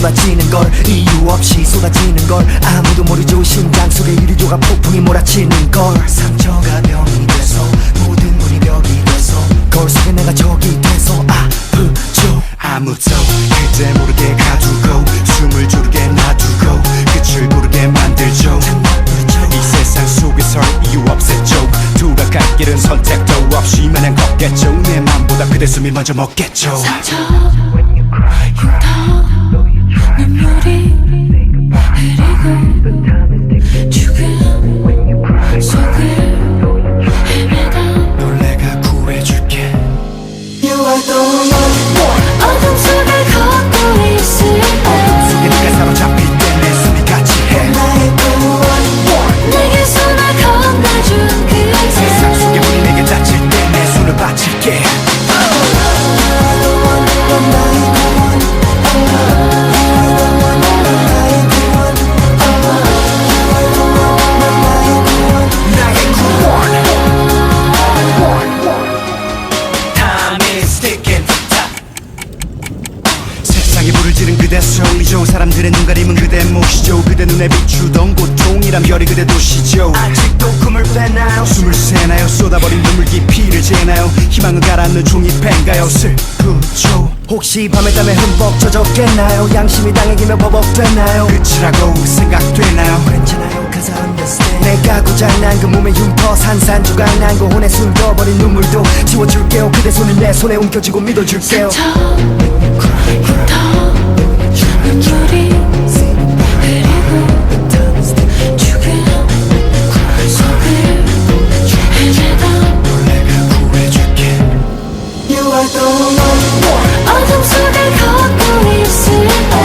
쏟아지는 걸 이유 없이 쏟아지는 걸 아무도 모르죠. 심장 속에 유리조가 폭풍이 몰아치는 걸. 상처가 병이 돼서 모든 문이 벽이 돼서 거울 속에 내가 적이 돼서 아프죠. 아무도 그때 모르게 가두고 숨을 조르게 놔두고 끝을 모르게 만들죠. 이 세상 속에서 이유 없었죠. 돌아갈 길은 선택도 없이 마냥 걷겠죠. 내 맘보다 그대 숨이 먼저 먹겠죠. 상처 지른 그대 소리죠 사람들의 눈 가림은 그대 몫이죠. 그대 눈에 비추던 고통이란 별이 그대 도시죠. 아직도 꿈을 빼나요? 숨을 새나요? 쏟아버린 눈물 깊이를 재나요? 희망을 가라앉는 종이 팬가요? 슬프죠. 혹시 밤에 땀에 흠뻑 젖었겠나요? 양심이 당해기며 버벅되나요? 끝이라고 생각되나요? 괜찮아요. understand 내가 고장난 그 몸의 흉터 산산조각 난그 혼에 숨겨버린 눈물도 지워줄게요. 그대 손을 내 손에 움켜쥐고 믿어줄게요. 더 You are the one 어둠 속을 걷고 있을 때